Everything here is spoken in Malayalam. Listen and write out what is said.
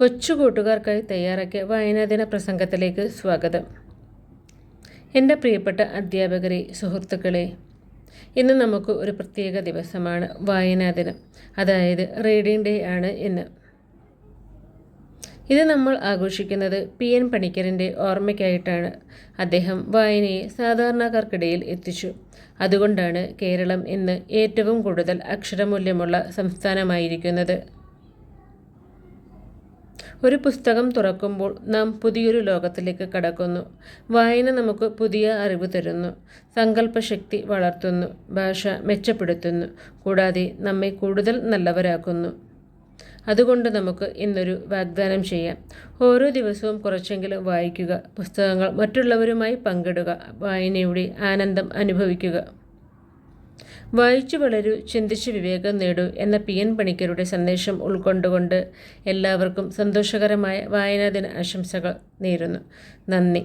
കൊച്ചു കൂട്ടുകാർക്കായി തയ്യാറാക്കിയ വായനാദിന പ്രസംഗത്തിലേക്ക് സ്വാഗതം. എന്റെ പ്രിയപ്പെട്ട അധ്യാപകരെ സുഹൃത്തുക്കളെ ഇന്ന് നമുക്ക് ഒരു പ്രത്യേക ദിവസമാണ് വായനാ ദിനം അതായത് റീഡിംഗ് ഡേ ആണ് ഇന്ന്. ഇത് നമ്മൾ ആഘോഷിക്കുന്നത് പി എൻ പണിക്കരന്റെ ഓർമ്മയ്ക്കായിട്ടാണ്. അദ്ദേഹം വായനയെ സാധാരണക്കാർക്കിടയിൽ എത്തിച്ചു. അതുകൊണ്ടാണ് കേരളം ഇന്ന് ഏറ്റവും കൂടുതൽ അക്ഷരമൂല്യമുള്ള സംസ്ഥാനമായിരിക്കുന്നത്. ഒരു പുസ്തകം തുറക്കുമ്പോൾ നാം പുതിയൊരു ലോകത്തിലേക്ക് കടക്കുന്നു. വായന നമുക്ക് പുതിയ അറിവ് തരുന്നു. സങ്കല്പശക്തി വളർത്തുന്നു. ഭാഷ മെച്ചപ്പെടുത്തുന്നു. കൂടാതെ നമ്മെ കൂടുതൽ നല്ലവരാക്കുന്നു. അതുകൊണ്ട് നമുക്ക് ഇന്നൊരു വാഗ്ദാനം ചെയ്യാം. ഓരോ ദിവസവും കുറച്ചെങ്കിലും വായിക്കുക. പുസ്തകങ്ങൾ മറ്റുള്ളവരുമായി പങ്കിടുക. വായനയുടെ ആനന്ദം അനുഭവിക്കുക. വായിച്ചു വളരൂ ചിന്തിച്ച് വിവേകം നേടൂ എന്ന പി എൻ പണിക്കരുടെ സന്ദേശം ഉൾക്കൊണ്ടുകൊണ്ട് എല്ലാവർക്കും സന്തോഷകരമായ വായനാദിന ആശംസകൾ നേരുന്നു. നന്ദി.